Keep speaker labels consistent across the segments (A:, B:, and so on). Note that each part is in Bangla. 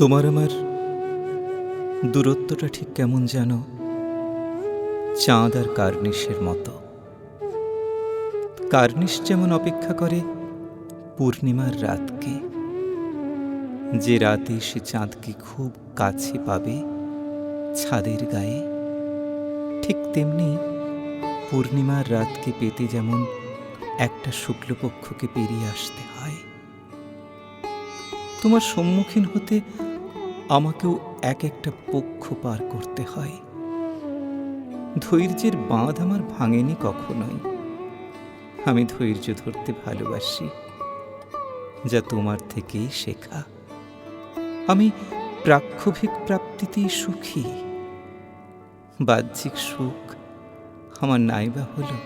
A: তোমার আমার দূরত্বটা ঠিক কেমন যেন? চাঁদ আর কার্নিশের মতো। কার্নিশ যেমন অপেক্ষা করে পূর্ণিমার রাতকে, যে রাতে সে চাঁদকে খুব কাছে পাবে ছাদের গায়ে, ঠিক তেমনি পূর্ণিমার রাতকে পেতে যেমন একটা শুক্লপক্ষকে পেরিয়ে আসতে হয়। তোমার সম্মুখীন হতে আমাকেও এক একটা পক্ষ পার করতে হয়। ধৈর্যের বাঁধ আমার ভাঙেনি কখনোই। আমি ধৈর্য ধরতে ভালোবাসি, যা তোমার থেকেই শেখা। আমি প্রাক্ষভিক প্রাপ্তিতেই সুখী। বাহ্যিক সুখ আমার নাইবা হলো।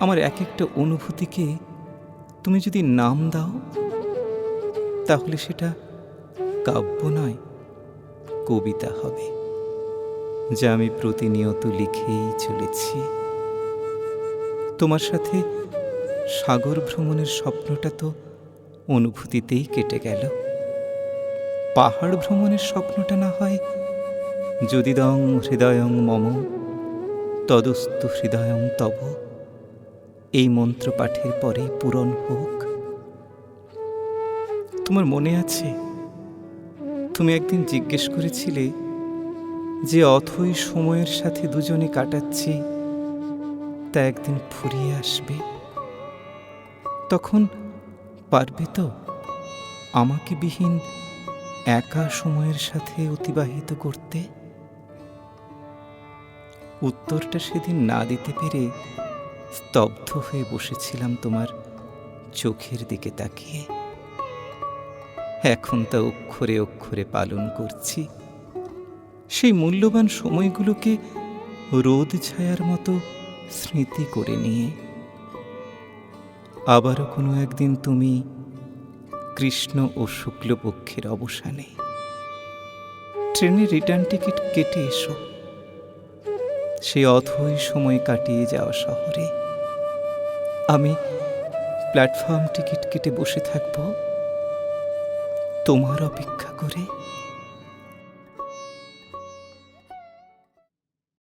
A: আমার এক একটা অনুভূতিকে তুমি যদি নাম দাও, তাহলে সেটা কাব্য নয়, কবিতা হবে, যা আমি প্রতিনিয়ত লিখেই চলেছি। তোমার সাথে সাগর ভ্রমণের স্বপ্নটা তো অনুভূতিতেই কেটে গেল। পাহাড় ভ্রমণের স্বপ্নটা না হয় যদি দং হৃদয়ং মম, তদস্তু হৃদয়ং তব, এই মন্ত্র পাঠের পরেই পূরণ হোক। তোমার মনে আছে তুমি একদিন জিজ্ঞেস করেছিলে যে অথই সময়ের সাথে দুজনে কাটাচ্ছি, তা একদিন ফুরিয়ে আসবে। তখন, পারবে তো? আমাকে বিহীন একা সময়ের সাথে অতিবাহিত করতে? উত্তরটা সেদিন না দিতে পেরে স্তব্ধ হয়ে বসেছিলাম তোমার চোখের দিকে তাকিয়ে। এখন তা অক্ষরে অক্ষরে পালন করছি। সেই মূল্যবান সময়গুলোকে রোদ ছায়ার মতো স্মৃতি করে নিয়ে। আবারও কোনো একদিন তুমি কৃষ্ণ ও শুক্লপক্ষের অবসানে। ট্রেনের রিটার্ন টিকিট কেটে এসো। সেই অথই সময় কাটিয়ে যাওয়া শহরে। আমি প্ল্যাটফর্ম টিকিট কেটে বসে থাকব। তোমার অপেক্ষা করে